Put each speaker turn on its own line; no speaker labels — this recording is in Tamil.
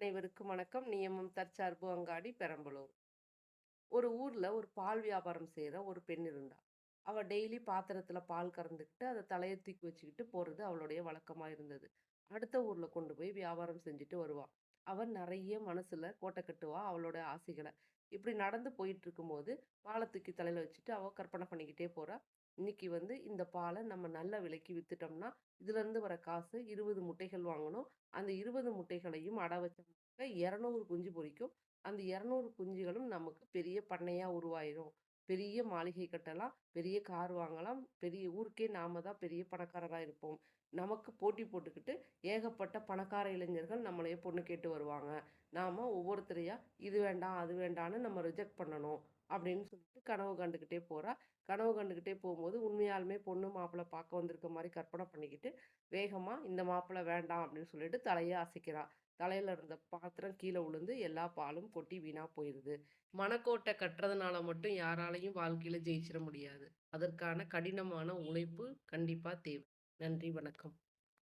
அனைவருக்கும் வணக்கம். நியமம் தற்சார்பு அங்காடி பெரம்பலூர். ஒரு ஊர்ல ஒரு பால் வியாபாரம் செய்கிற ஒரு பெண் இருந்தா. அவள் டெய்லி பாத்திரத்தில் பால் கறந்துக்கிட்டு, அதை தலையை தூக்கி வச்சுக்கிட்டு போகிறது அவளுடைய வழக்கமாக இருந்தது. அடுத்த ஊரில் கொண்டு போய் வியாபாரம் செஞ்சுட்டு வருவாள் அவன் நிறைய மனசுல கோட்டை கட்டுவா அவளோட ஆசைகளை இப்படி நடந்து போயிட்டுருக்கும்போது, பாலை தூக்கி தலையில் வச்சுட்டு அவள் கற்பனை பண்ணிக்கிட்டே போகிறா இன்னைக்கு வந்து இந்த பாலை நம்ம நல்ல விலைக்கு வித்துட்டோம்னா, இதுலேருந்து வர காசு 20 முட்டைகள் வாங்கணும். அந்த 20 முட்டைகளையும் அட வச்சோம்னாக்க 200 குஞ்சு பொறிக்கும் அந்த 200 குஞ்சுகளும் நமக்கு பெரிய பண்ணையாக உருவாயிரும். பெரிய மாளிகை கட்டலாம், பெரிய கார் வாங்கலாம், பெரிய ஊருக்கே நாம தான் பெரிய பணக்காரராக இருப்போம். நமக்கு போட்டி போட்டுக்கிட்டு ஏகப்பட்ட பணக்கார இளைஞர்கள் நம்மளைய பொண்ணு கேட்டு வருவாங்க. நாம் ஒவ்வொருத்தரையா இது வேண்டாம், அது வேண்டான்னு நம்ம ரிஜெக்ட் பண்ணணும். அப்படின்னு சொல்லிட்டு கனவு கண்டுக்கிட்டே போறா. கனவு கண்டுக்கிட்டே போகும்போது உண்மையாலுமே பொண்ணு மாப்பிள்ளை பார்க்க வந்திருக்க மாதிரி கற்பனை பண்ணிக்கிட்டு, வேகமாக இந்த மாப்பிள்ளை வேண்டாம் அப்படின்னு சொல்லிட்டு தலையை அசைக்கிறா. தலையில் இருந்த பாத்திரம் கீழே விழுந்து எல்லா பாலும் கொட்டி வீணாக போயிடுது மனக்கோட்டை கட்டுறதுனால மட்டும் யாராலையும் வாழ்க்கையில் ஜெயிச்சிட முடியாது. அதற்கான கடினமான உழைப்பு கண்டிப்பாக தேவை. நன்றி, வணக்கம்.